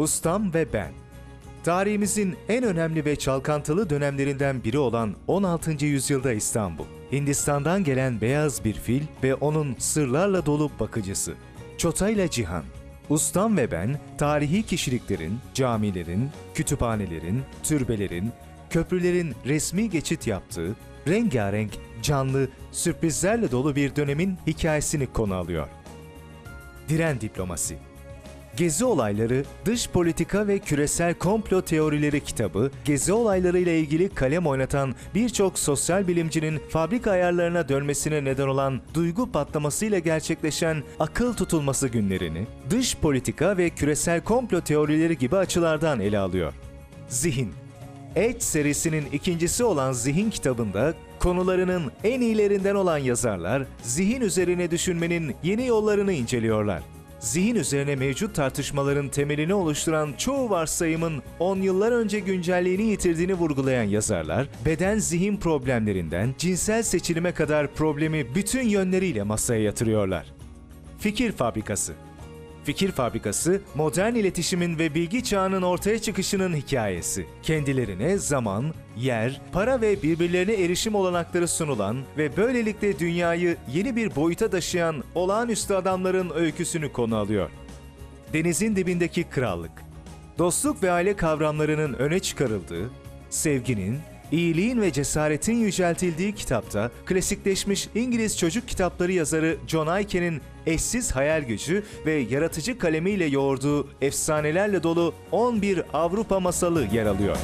Ustam ve Ben. Tarihimizin en önemli ve çalkantılı dönemlerinden biri olan 16. yüzyılda İstanbul. Hindistan'dan gelen beyaz bir fil ve onun sırlarla dolu bakıcısı. Çotayla Cihan. Ustam ve ben tarihi kişiliklerin, camilerin, kütüphanelerin, türbelerin, köprülerin resmi geçit yaptığı, rengarenk, canlı, sürprizlerle dolu bir dönemin hikayesini konu alıyor. Diren Diplomasi Gezi Olayları, Dış Politika ve Küresel Komplo Teorileri kitabı, gezi olayları ile ilgili kalem oynatan birçok sosyal bilimcinin fabrika ayarlarına dönmesine neden olan duygu patlamasıyla gerçekleşen akıl tutulması günlerini, dış politika ve küresel komplo teorileri gibi açılardan ele alıyor. Zihin Edge serisinin ikincisi olan Zihin kitabında konularının en iyilerinden olan yazarlar, zihin üzerine düşünmenin yeni yollarını inceliyorlar. Zihin üzerine mevcut tartışmaların temelini oluşturan çoğu varsayımın 10 yıllar önce güncelliğini yitirdiğini vurgulayan yazarlar, beden zihin problemlerinden cinsel seçilime kadar problemi bütün yönleriyle masaya yatırıyorlar. Fikir Fabrikası Fikir Fabrikası, modern iletişimin ve bilgi çağının ortaya çıkışının hikayesi. Kendilerine zaman, yer, para ve birbirlerine erişim olanakları sunulan ve böylelikle dünyayı yeni bir boyuta taşıyan olağanüstü adamların öyküsünü konu alıyor. Denizin dibindeki krallık. Dostluk ve aile kavramlarının öne çıkarıldığı, sevginin, iyiliğin ve cesaretin yüceltildiği kitapta klasikleşmiş İngiliz çocuk kitapları yazarı John Ayke'nin eşsiz hayal gücü ve yaratıcı kalemiyle yoğurduğu efsanelerle dolu 11 Avrupa masalı yer alıyor.